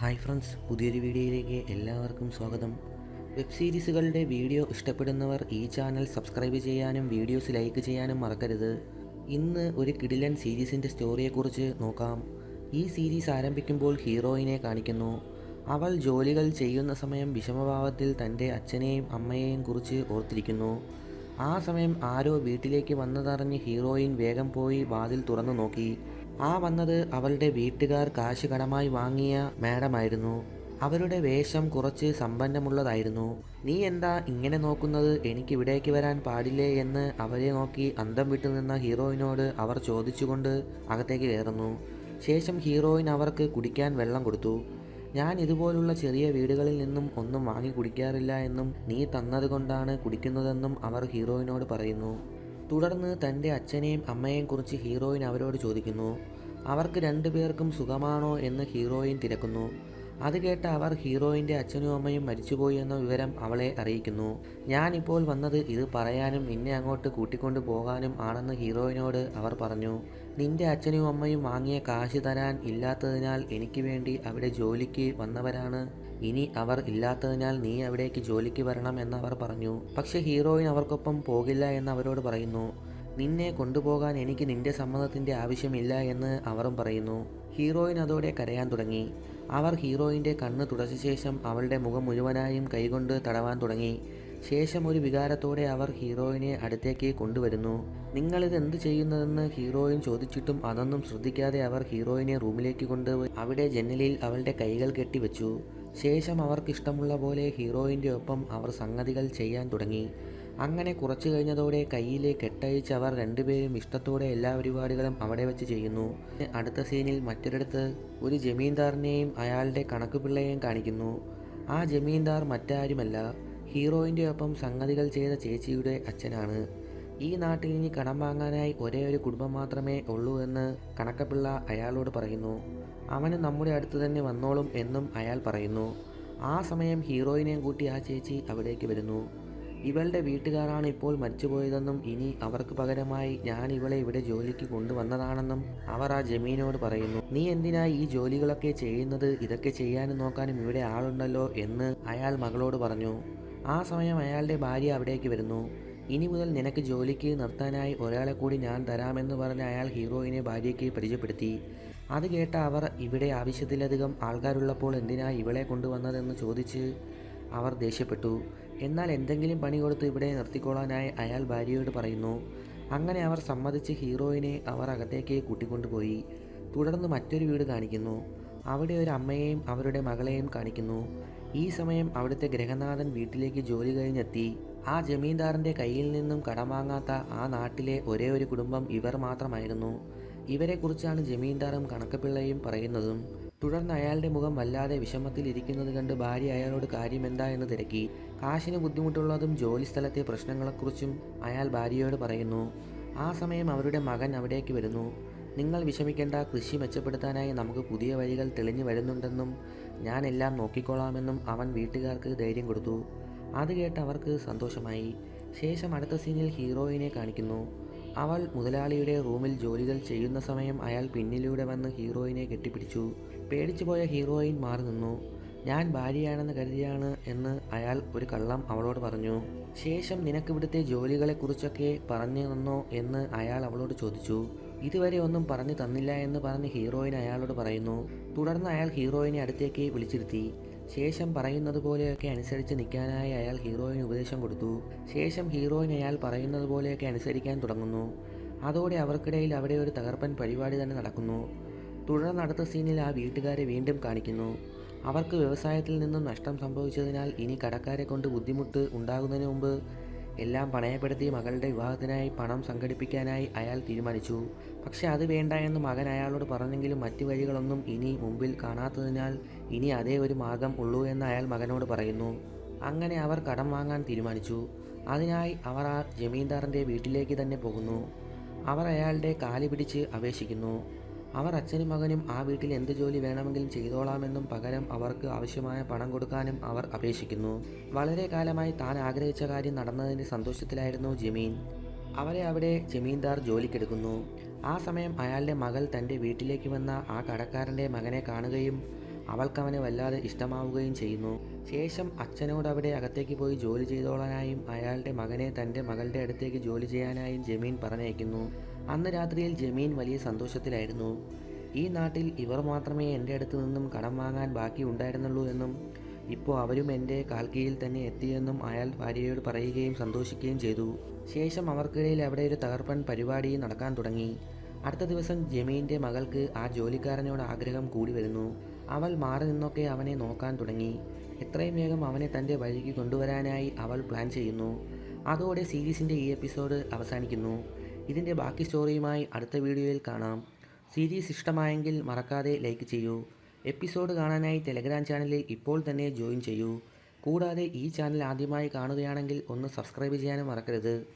Hi friends പുതിയൊരു വീഡിയോയിലേക്ക് എല്ലാവർക്കും സ്വാഗതം. വെബ് സീരീസുകളുടെ വീഡിയോ ഇഷ്ടപ്പെടുന്നവർ ഈ ചാനൽ സബ്സ്ക്രൈബ് ചെയ്യാനും വീഡിയോസ് ലൈക്ക് ചെയ്യാനും മറക്കരുത്. ഇന്ന് ഒരു കിടിലൻ സീരീസിന്റെ സ്റ്റോറിയെക്കുറിച്ച് നോക്കാം. ഈ സീരീസ് ആരംഭിക്കുമ്പോൾ ഹീറോയിനെ കാണിക്കുന്നു. അവൾ ജോലികൾ ചെയ്യുന്ന സമയം വിഷമഭാവത്തിൽ തന്റെ അച്ഛനെയും അമ്മയെയും കുറിച്ച് ഓർത്തിരിക്കുന്നു. ആ സമയം ആരോ വീട്ടിലേക്ക് വന്നതറിഞ്ഞ് ഹീറോയിൻ വേഗം പോയി വാതിൽ തുറന്നു നോക്കി. ആ വന്നത് അവളുടെ വീട്ടുകാർ കാശ് കടമായി വാങ്ങിയ മാഡമായിരുന്നു. അവരുടെ വേഷം കുറച്ച് സമ്പന്നമുള്ളതായിരുന്നു. നീ എന്താ ഇങ്ങനെ നോക്കുന്നത്? എനിക്ക് ഇവിടേക്ക് വരാൻ പാടില്ലേ? എന്ന് അവരെ നോക്കി അന്തം വിട്ടു നിന്ന ഹീറോയിനോട് അവർ ചോദിച്ചുകൊണ്ട് അകത്തേക്ക് കയറുന്നു. ശേഷം ഹീറോയിൻ അവർക്ക് കുടിക്കാൻ വെള്ളം കൊടുത്തു. ഞാൻ ഇതുപോലുള്ള ചെറിയ വീടുകളിൽ നിന്നും ഒന്നും വാങ്ങി കുടിക്കാറില്ല എന്നും നീ തന്നതുകൊണ്ടാണ് കുടിക്കുന്നതെന്നും അവർ ഹീറോയിനോട് പറയുന്നു. തുടർന്ന് തന്റെ അച്ഛനെയും അമ്മയെയും കുറിച്ച് ഹീറോയിൻ അവരോട് ചോദിക്കുന്നു. അവർക്ക് രണ്ടുപേർക്കും സുഖമാണോ എന്ന് ഹീറോയിൻ തിരക്കുന്നു. അത് കേട്ട അവർ ഹീറോയിന്റെ അച്ഛനും അമ്മയും മരിച്ചുപോയി എന്ന വിവരം അവളെ അറിയിക്കുന്നു. ഞാനിപ്പോൾ വന്നത് ഇത് പറയാനും നിന്നെ അങ്ങോട്ട് കൂട്ടിക്കൊണ്ടു പോകാനും ആണെന്ന് ഹീറോയിനോട് അവർ പറഞ്ഞു. നിന്റെ അച്ഛനും അമ്മയും വാങ്ങിയ കാശ് തരാൻ ഇല്ലാത്തതിനാൽ എനിക്ക് വേണ്ടി അവിടെ ജോലിക്ക് വന്നവരാണ്. ഇനി അവർ ഇല്ലാത്തതിനാൽ നീ അവിടേക്ക് ജോലിക്ക് വരണം എന്നവർ പറഞ്ഞു. പക്ഷെ ഹീറോയിൻ അവർക്കൊപ്പം പോകില്ല എന്ന് അവരോട് പറയുന്നു. നിന്നെ കൊണ്ടുപോകാൻ എനിക്ക് നിന്റെ സമ്മതത്തിന്റെ ആവശ്യമില്ല എന്ന് അവരും പറയുന്നു. ഹീറോയിൻ അതോടെ കരയാൻ തുടങ്ങി. അവർ ഹീറോയിന്റെ കണ്ണ് തുടച്ച ശേഷം അവളുടെ മുഖം മുഴുവനായും കൈകൊണ്ട് തടവാൻ തുടങ്ങി. ശേഷം ഒരു വികാരത്തോടെ അവർ ഹീറോയിനെ അടുത്തേക്ക് കൊണ്ടുവരുന്നു. നിങ്ങളിത് എന്ത് ചെയ്യുന്നതെന്ന് ഹീറോയിൻ ചോദിച്ചിട്ടും അതൊന്നും ശ്രദ്ധിക്കാതെ അവർ ഹീറോയിനെ റൂമിലേക്ക് കൊണ്ടുപോയി അവിടെ ജനലിൽ അവളുടെ കൈകൾ കെട്ടിവെച്ചു. ശേഷം അവർക്കിഷ്ടമുള്ള പോലെ ഹീറോയിന്റെ ഒപ്പം അവർ സംഗതികൾ ചെയ്യാൻ തുടങ്ങി. അങ്ങനെ കുറച്ചു കഴിഞ്ഞതോടെ കയ്യിലെ കെട്ടഴിച്ച് അവർ രണ്ടുപേരും ഇഷ്ടത്തോടെ എല്ലാ പരിപാടികളും അവിടെ വെച്ച് ചെയ്യുന്നു. അടുത്ത സീനിൽ മറ്റൊരിടത്ത് ഒരു ജമീന്ദാറിനെയും അയാളുടെ കണക്കുപിള്ളയെയും കാണിക്കുന്നു. ആ ജമീന്ദാർ മറ്റാരുമല്ല ഹീറോയിന്റെ ഒപ്പം സംഗതികൾ ചെയ്ത ചേച്ചിയുടെ അച്ഛനാണ്. ഈ നാട്ടിൽ ഇനി കടം വാങ്ങാനായി ഒരേ ഒരു കുടുംബം മാത്രമേ ഉള്ളൂ എന്ന് കണക്കപ്പിള്ള അയാളോട് പറയുന്നു. അവന് നമ്മുടെ അടുത്ത് തന്നെ വന്നോളും എന്നും അയാൾ പറയുന്നു. ആ സമയം ഹീറോയിനെയും കൂട്ടി ആ ചേച്ചി അവിടേക്ക് വരുന്നു. ഇവളുടെ വീട്ടുകാരാണ് ഇപ്പോൾ മരിച്ചുപോയതെന്നും ഇനി അവർക്ക് പകരമായി ഞാൻ ഇവളെ ഇവിടെ ജോലിക്ക് കൊണ്ടുവന്നതാണെന്നും അവർ ആ ജമീനോട് പറയുന്നു. നീ എന്തിനാ ഈ ജോലികളൊക്കെ ചെയ്യുന്നത്? ഇതൊക്കെ ചെയ്യാനും നോക്കാനും ഇവിടെ ആളുണ്ടല്ലോ എന്ന് അയാൾ മകളോട് പറഞ്ഞു. ആ സമയം അയാളുടെ ഭാര്യ അവിടേക്ക് വരുന്നു. ഇനി മുതൽ നിനക്ക് ജോലിക്ക് നിർത്താനായി ഒരാളെ കൂടി ഞാൻ തരാമെന്ന് പറഞ്ഞ് അയാൾ ഹീറോയിനെ ഭാര്യയ്ക്ക് പരിചയപ്പെടുത്തി. അത് കേട്ട അവർ ഇവിടെ ആവശ്യത്തിലധികം ആൾക്കാരുള്ളപ്പോൾ എന്തിനാ ഇവളെ കൊണ്ടുവന്നതെന്ന് ചോദിച്ച് അവർ ദേഷ്യപ്പെട്ടു. എന്നാൽ എന്തെങ്കിലും പണി കൊടുത്ത് ഇവിടെ നിർത്തിക്കൊള്ളാനായി അയാൾ ഭാര്യയോട് പറയുന്നു. അങ്ങനെ അവർ സമ്മതിച്ച് ഹീറോയിനെ അവർ അകത്തേക്ക് കൂട്ടിക്കൊണ്ടുപോയി. തുടർന്ന് മറ്റൊരു വീട് കാണിക്കുന്നു. അവിടെ ഒരു അമ്മയെയും അവരുടെ മകളെയും കാണിക്കുന്നു. ഈ സമയം അവിടുത്തെ ഗ്രഹനാഥൻ വീട്ടിലേക്ക് ജോലി കഴിഞ്ഞെത്തി. ആ ജമീന്ദാറിന്റെ കയ്യിൽ നിന്നും കടം വാങ്ങാത്ത ആ നാട്ടിലെ ഒരേ ഒരു കുടുംബം ഇവർ മാത്രമായിരുന്നു. ഇവരെക്കുറിച്ചാണ് ജമീന്ദാറും കണക്കപ്പിള്ളയും പറയുന്നതും. തുടർന്ന് അയാളുടെ മുഖം വല്ലാതെ വിഷമത്തിലിരിക്കുന്നത് കണ്ട് ഭാര്യ അയാളോട് കാര്യമെന്താ എന്ന് തിരക്കി. കാശിന് ബുദ്ധിമുട്ടുള്ളതും ജോലി സ്ഥലത്തെ പ്രശ്നങ്ങളെക്കുറിച്ചും അയാൾ ഭാര്യയോട് പറയുന്നു. ആ സമയം അവരുടെ മകൻ അവിടേക്ക് വരുന്നു. നിങ്ങൾ വിഷമിക്കേണ്ട കൃഷി മെച്ചപ്പെടുത്താനായി നമുക്ക് പുതിയ വഴികൾ തെളിഞ്ഞു വരുന്നുണ്ടെന്നും ഞാൻ എല്ലാം നോക്കിക്കോളാമെന്നും അവൻ വീട്ടുകാർക്ക് ധൈര്യം കൊടുത്തു. അത് കേട്ട് അവർക്ക് സന്തോഷമായി. ശേഷം അടുത്ത സീനിൽ ഹീറോയിനെ കാണിക്കുന്നു. അവൾ മുതലാളിയുടെ റൂമിൽ ജോലികൾ ചെയ്യുന്ന സമയം അയാൾ പിന്നിലൂടെ വന്ന് ഹീറോയിനെ കെട്ടിപ്പിടിച്ചു. പേടിച്ചു പോയ ഹീറോയിൻ മാറി നിന്നു. ഞാൻ ഭാര്യയാണെന്ന് കരുതിയാണ് എന്ന് അയാൾ ഒരു കള്ളം അവളോട് പറഞ്ഞു. ശേഷം നിനക്ക് ഇവിടുത്തെ ജോലികളെക്കുറിച്ചൊക്കെ പറഞ്ഞു തന്നോ എന്ന് അയാൾ അവളോട് ചോദിച്ചു. ഇതുവരെ ഒന്നും പറഞ്ഞു തന്നില്ല എന്ന് പറഞ്ഞ് ഹീറോയിൻ അയാളോട് പറയുന്നു. തുടർന്ന് അയാൾ ഹീറോയിനെ അടുത്തേക്ക് വിളിച്ചിരുത്തി. ശേഷം പറയുന്നത് പോലെയൊക്കെ അനുസരിച്ച് നിൽക്കാനായി അയാൾ ഹീറോയിന് ഉപദേശം കൊടുത്തു. ശേഷം ഹീറോയിൻ അയാൾ പറയുന്നത് പോലെയൊക്കെ അനുസരിക്കാൻ തുടങ്ങുന്നു. അതോടെ അവർക്കിടയിൽ അവിടെ ഒരു തകർപ്പൻ പരിപാടി തന്നെ നടക്കുന്നു. തുടർന്ന് നടത്ത സീനിൽ ആ വീട്ടുകാരെ വീണ്ടും കാണിക്കുന്നു. അവർക്ക് വ്യവസായത്തിൽ നിന്നും നഷ്ടം സംഭവിച്ചതിനാൽ ഇനി കടക്കാരെ കൊണ്ട് ബുദ്ധിമുട്ട് ഉണ്ടാകുന്നതിന് മുമ്പ് എല്ലാം പണയപ്പെടുത്തി മകളുടെ വിവാഹത്തിനായി പണം സംഘടിപ്പിക്കാനായി അയാൾ തീരുമാനിച്ചു. പക്ഷെ അത് വേണ്ട എന്ന് മകൻ അയാളോട് പറഞ്ഞെങ്കിലും മറ്റു വഴികളൊന്നും ഇനി മുമ്പിൽ കാണാത്തതിനാൽ ഇനി അതേ ഒരു മാർഗം ഉള്ളൂ എന്ന് അയാൾ മകനോട് പറയുന്നു. അങ്ങനെ അവർ കടം വാങ്ങാൻ തീരുമാനിച്ചു. അതിനായി അവർ ആ ജമീന്ദാറിന്റെ വീട്ടിലേക്ക് തന്നെ പോകുന്നു. അവർ അയാളുടെ കാലി പിടിച്ച് അപേക്ഷിക്കുന്നു. അവർ അച്ഛനും മകനും ആ വീട്ടിൽ എന്ത് ജോലി വേണമെങ്കിലും ചെയ്തോളാമെന്നും പകരം അവർക്ക് ആവശ്യമായ പണം കൊടുക്കാനും അവർ അപേക്ഷിക്കുന്നു. വളരെ കാലമായി താൻ ആഗ്രഹിച്ച കാര്യം നടന്നതിന്റെ സന്തോഷത്തിലായിരുന്നു ജമീൻ. അവരെ അവിടെ ജമീന്ദാർ ജോലിക്കെടുക്കുന്നു. ആ സമയം അയാളുടെ മകൾ തന്റെ വീട്ടിലേക്ക് വന്ന ആ കടക്കാരന്റെ മകനെ കാണുകയും അവൾക്കവനെ വല്ലാതെ ഇഷ്ടമാവുകയും ചെയ്യുന്നു. ശേഷം അച്ഛനോട് അവിടെ അകത്തേക്ക് പോയി ജോലി ചെയ്തോളാനായും അയാളുടെ മകനെ തന്റെ മകളുടെ അടുത്തേക്ക് ജോലി ചെയ്യാനായും ജമീൻ പറഞ്ഞയക്കുന്നു. അന്ന് രാത്രിയിൽ ജമീൻ വലിയ സന്തോഷത്തിലായിരുന്നു. ഈ നാട്ടിൽ ഇവർ മാത്രമേ എന്റെ അടുത്ത് നിന്നും കടം വാങ്ങാൻ ബാക്കി ഉണ്ടായിരുന്നുള്ളൂ എന്നും ഇപ്പോൾ അവരും എന്റെ കാൽക്കീയിൽ തന്നെ എത്തിയെന്നും അയാൾ ഭാര്യയോട് പറയുകയും സന്തോഷിക്കുകയും ചെയ്തു. ശേഷം അവർക്കിടയിൽ അവിടെ ഒരു തകർപ്പൻ പരിപാടി നടക്കാൻ തുടങ്ങി. അടുത്ത ദിവസം ജമീന്റെ മകൾക്ക് ആ ജോലിക്കാരനോട് ആഗ്രഹം കൂടി വരുന്നു. അവൾ മാറി നിന്നൊക്കെ അവനെ നോക്കാൻ തുടങ്ങി. എത്രയും വേഗം അവനെ തന്റെ വഴിക്ക് കൊണ്ടുവരാനായി അവൾ പ്ലാൻ ചെയ്യുന്നു. അതോടെ സീരീസിന്റെ ഈ എപ്പിസോഡ് അവസാനിക്കുന്നു. ഇതിന്റെ ബാക്കി സ്റ്റോറിയുമായി അടുത്ത വീഡിയോയിൽ കാണാം. സീരീസ് ഇഷ്ടമായെങ്കിൽ മറക്കാതെ ലൈക്ക് ചെയ്യൂ. എപ്പിസോഡ് കാണാനായി ടെലഗ്രാം ചാനലിൽ ഇപ്പോൾ തന്നെ ജോയിൻ ചെയ്യൂ. കൂടാതെ ഈ ചാനൽ ആദ്യമായി കാണുകയാണെങ്കിൽ ഒന്ന് സബ്സ്ക്രൈബ് ചെയ്യാനും മറക്കരുത്.